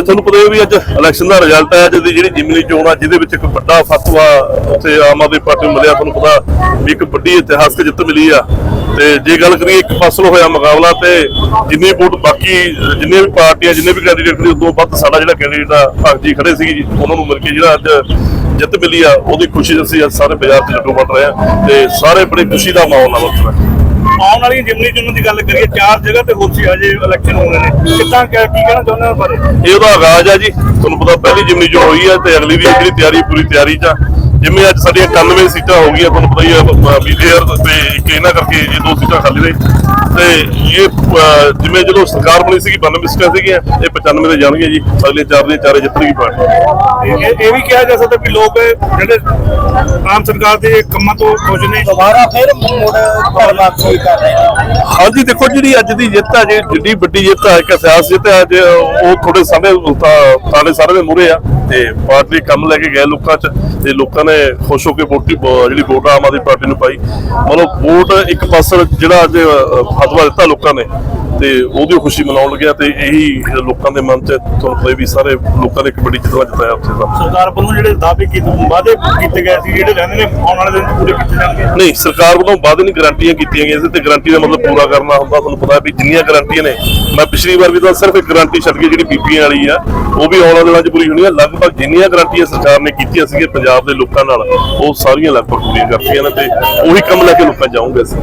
ਤੁਹਾਨੂੰ ਪਤਾ ਹੈ ਵੀ ਅੱਜ ਇਲੈਕਸ਼ਨ ਦਾ ਰਿਜ਼ਲਟ ਹੈ, ਅੱਜ ਜਿਹੜੀ ਜਿਮਨੀ ਚੋਣ ਆ, ਜਿਹਦੇ ਵਿੱਚ ਇੱਕ ਵੱਡਾ ਫਤਵਾ ਉੱਥੇ ਆਮ ਆਦਮੀ ਪਾਰਟੀ ਨੂੰ ਮਿਲਿਆ, ਤੁਹਾਨੂੰ ਪਤਾ ਵੀ ਇੱਕ ਵੱਡੀ ਇਤਿਹਾਸਕ ਜਿੱਤ ਮਿਲੀ ਆ। ਤੇ ਜੇ ਗੱਲ ਕਰੀਏ ਇੱਕ ਫਸਲ ਹੋਇਆ ਮੁਕਾਬਲਾ, ਤੇ ਜਿੰਨੇ ਵੋਟ ਬਾਕੀ, ਜਿੰਨੇ ਵੀ ਪਾਰਟੀਆਂ, ਜਿੰਨੇ ਵੀ ਕੈਂਡੀਡੇਟ ਨੇ ਉਦੋਂ ਵੱਧ ਸਾਡਾ ਜਿਹੜਾ ਕੈਂਡੀਡੇਟ ਆ, ਭਗਤ ਜੀ ਖੜੇ ਸੀ ਉਹਨਾਂ ਨੂੰ ਮਿਲ ਕੇ ਜਿਹੜਾ ਅੱਜ ਜਿੱਤ ਮਿਲੀ ਆ, ਉਹਦੀ ਖੁਸ਼ੀ ਅਸੀਂ ਅੱਜ ਸਾਰੇ ਬਾਜ਼ਾਰ 'ਚ ਲੱਡੂ ਵੰਡ ਰਹੇ ਆ, ਤੇ ਸਾਰੇ ਬੜੇ ਖੁਸ਼ੀ ਦਾ ਮਾਹੌਲ ਨਾਲ ਵਰਤ ਰਹੇ ਆਉਣ ਵਾਲੀ ਜਿਮਨੀ ਚੋਣ ਦੀ ਗੱਲ ਕਰੀਏ, ਚਾਰ ਜਗ੍ਹਾ ਤੇ ਹੋਰ ਸੀ, ਹਜੇ ਇਲੈਕਸ਼ਨ ਹੋਣੇ ਨੇ। ਕਿੱਦਾਂ ਕੀ ਕਹਿਣਾ ਚਾਹੁੰਦੇ ਹੋ ਬਾਰੇ? ਇਹ ਉਹਦਾ ਆਗਾਜ਼ ਆ ਜੀ, ਤੁਹਾਨੂੰ ਪਤਾ ਪਹਿਲੀ ਜਿਮਨੀ ਚੋਣ ਹੋਈ ਆ ਤੇ ਅਗਲੀ ਵੀ ਜਿਹੜੀ ਤਿਆਰੀ, ਪੂਰੀ ਤਿਆਰੀ ਚ ਆ। ਜਿਵੇਂ ਅੱਜ ਸਾਡੀਆਂ 91 ਸੀਟਾਂ ਹੋ ਗਈਆਂ ਤੁਹਾਨੂੰ ਪਤਾ ਹੀ ਆ ਬੀਜੇਆਰ ਤੇ ਇੱਕ ਇਹਨਾਂ ਕਰਕੇ ਇਹ ਦੋ ਸੀਟਾਂ ਖਾਲੀ ਰਹੀ ਤੇ ਇਹ ਜਿਵੇਂ ਜਦੋਂ ਸਰਕਾਰ ਬਣੀ ਸੀਗੀ 92 ਸੀਟਾਂ ਸੀਗੀਆਂ ਇਹ 95 ਤੇ ਜਾਣਗੀਆਂ ਜੀ। ਅਗਲੇ ਚਾਰ ਦੀਆਂ ਚਾਰੇ ਜਿੱਤਣਗੀ ਪਾਰਟੀ। ਇਹ ਇਹ- ਇਹ ਵੀ ਕਿਹਾ ਜਾ ਸਕਦਾ ਵੀ ਲੋਕ ਜਿਹੜੇ ਆਮ ਸਰਕਾਰ ਦੇ ਕੰਮਾਂ ਤੋਂ ਖੁਸ਼ ਨੇ। ਦੁਬਾਰਾ ਫਿਰ ਮੁੜ ਘਰ ਵਾਪਸੀ ਕਰ ਰਹੇ ਨੇ। ਹਾਂਜੀ ਦੇਖੋ ਜਿਹੜੀ ਅੱਜ ਦੀ ਜਿੱਤ ਆ ਜੀ ਜਿੱਡੀ ਵੱਡੀ ਜਿੱਤ ਆ ਇੱਕ ਇਤਿਹਾਸ ਜਿੱਤ ਆ ਅੱਜ ਉਹ ਥੋੜੇ ਸਮੇਂ ਤਾਲੇ ਸਾਰੇ ਦੇ ਮੂਰੇ ਆ। ਤੇ ਪਾਰਟੀ ਕੰਮ ਲੈ ਕੇ ਗਏ ਲੋਕਾਂ 'ਚ ਤੇ ਲੋਕਾਂ ਨੇ ਖੁਸ਼ ਹੋ ਕੇ ਵੋਟੀ ਜਿਹੜੀ ਵੋਟ ਆਮ ਆਦਮੀ ਪਾਰਟੀ ਨੂੰ ਪਾਈ। ਮਤਲਬ ਵੋਟ ਇੱਕ ਪਾਸਰ ਜਿਹੜਾ ਅੱਜ ਫਤਵਾ ਦਿੱਤਾ ਲੋਕਾਂ ਨੇ ਤੇ ਉਹਦੀ ਖੁਸ਼ੀ ਮਨਾਉਣ ਲੱਗਿਆ ਤੇ ਇਹੀ ਲੋਕਾਂ ਦੇ ਮਨ 'ਚ ਤੁਹਾਨੂੰ ਵੀ ਸਾਰੇ ਲੋਕਾਂ ਨੇ ਇੱਕ ਵੱਡੀ ਜਿੱਤ ਜਿਤਾਇਆ ਉੱਥੇ ਦਾ। ਸਰਕਾਰ ਵੱਲੋਂ ਜਿਹੜੇ ਦਾਅਵੇ ਕੀਤੇ ਵਾਅਦੇ ਕੀਤੇ ਗਏ ਸੀ ਜਿਹੜੇ ਰਹਿੰਦੇ ਨੇ ਆਉਣ ਵਾਲੇ ਦਿਨ ਪੂਰੇ ਕੀਤੇ ਜਾਣਗੇ? ਨਹੀਂ ਸਰਕਾਰ ਵੱਲੋਂ ਵਾਅਦੇ ਨਹੀਂ ਗਾਰੰਟੀਆਂ ਕੀਤੀਆਂ ਗਈਆਂ ਸੀ ਤੇ ਗਾਰੰਟੀ ਦਾ ਮਤਲਬ ਪੂਰਾ ਕਰਨਾ ਹੁੰਦਾ ਤੁਹਾਨੂੰ ਪਤਾ ਵੀ ਜਿੰਨੀਆਂ ਗਾਰੰਟੀਆਂ ਨੇ। ਮੈਂ ਪਿਛਲੀ ਵਾਰ ਵੀ ਤਾਂ ਸਿਰਫ ਇੱਕ ਗਾਰੰਟੀ ਛੱਡ ਕੇ ਜਿਹੜੀ ਬੀਬੀਆਂ ਵਾਲੀ ਆ ਉਹ ਵੀ ਆਉਣ ਵਾਲੇ ਦਿਨਾਂ 'ਚ ਪੂਰੀ ਹੋਣੀ ਹੈ ਲਗਭਗ ਜਿੰਨੀਆਂ ਗਰੰਟੀਆਂ ਸਰਕਾਰ ਨੇ ਕੀਤੀਆਂ ਸੀਗੀਆਂ ਪੰਜਾਬ ਦੇ ਲੋਕਾਂ ਨਾਲ, ਉਹ ਸਾਰੀਆਂ ਲਗਭਗ ਪੂਰੀਆਂ ਕਰਤੀਆਂ ਨੇ ਤੇ ਉਹੀ ਕੰਮ ਲੈ ਕੇ ਲੋਕਾਂ ਜਾਊਂਗੇ ਅਸੀਂ।